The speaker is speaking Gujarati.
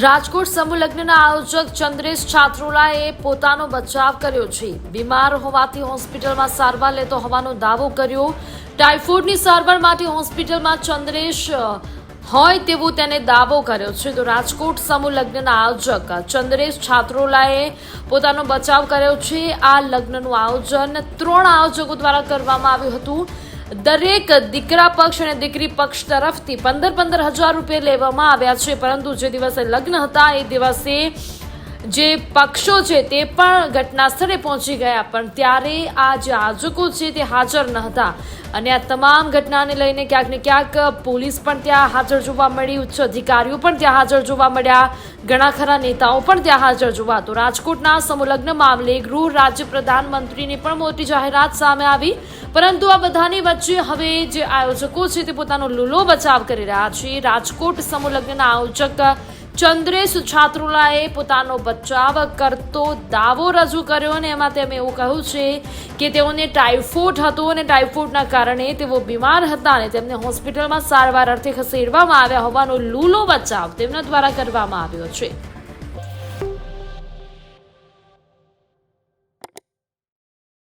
રાજકોટ સમૂહ લગ્નના આયોજક ચંદ્રેશ છાત્રોલાએ પોતાનો બચાવ કર્યો છે. બીમાર હોવાથી હોસ્પિટલમાં સારવાર લેતો હોવાનો દાવો કર્યો. ટાઇફોઇડની સારવાર માટે હોસ્પિટલમાં ચંદ્રેશ હોય તેવો તેને દાવો કર્યો છે. તો રાજકોટ સમૂહ લગ્નના આયોજક ચંદ્રેશ છાત્રોલાએ પોતાનો બચાવ કર્યો છે. આ લગ્નનું આયોજન ત્રણ આયોજકો દ્વારા કરવામાં આવ્યું હતું. દરેક દીકરા પક્ષ અને દીકરી પક્ષ તરફથી પંદર પંદર હજાર રૂપિયા લેવામાં આવ્યા છે. પરંતુ જે દિવસે લગ્ન હતા, એ દિવસે જે પક્ષો છે તે પણ ઘટના સ્થળે પહોંચી ગયા, પણ ત્યારે આ જે આયોજકો છે તે હાજર ન હતા. અને આ તમામ ઘટનાને લઈને ક્યાંક ને ક્યાંક પોલીસ પણ ત્યાં હાજર જોવા મળી, ઉચ્ચ અધિકારીઓ પણ ત્યાં હાજર જોવા મળ્યા, ઘણા ખરા નેતાઓ પણ ત્યાં હાજર જોવા. તો રાજકોટના સમુલગ્ન મામલે ગૃહ રાજ્ય પ્રધાનમંત્રીની પણ મોટી જાહેરાત સામે આવી. પરંતુ આ બધાની વચ્ચે હવે જે આયોજકો છે તે પોતાનો લૂલો બચાવ કરી રહ્યા છે. રાજકોટ સમુલગ્નના આયોજક ચંદ્રેશ છાત્રુલાએ પોતાનો બચાવ કરતો દાવો રજૂ કર્યો અને એમાં તેમણે એવું કહ્યું છે કે તેઓને ટાઇફોઇડ હતો અને ટાઇફોઇડના કારણે તેઓ બીમાર હતા અને તેમને હોસ્પિટલમાં સારવાર અર્થે ખસેડવામાં આવ્યા હોવાનો લૂલો બચાવ તેમના દ્વારા કરવામાં આવ્યો છે.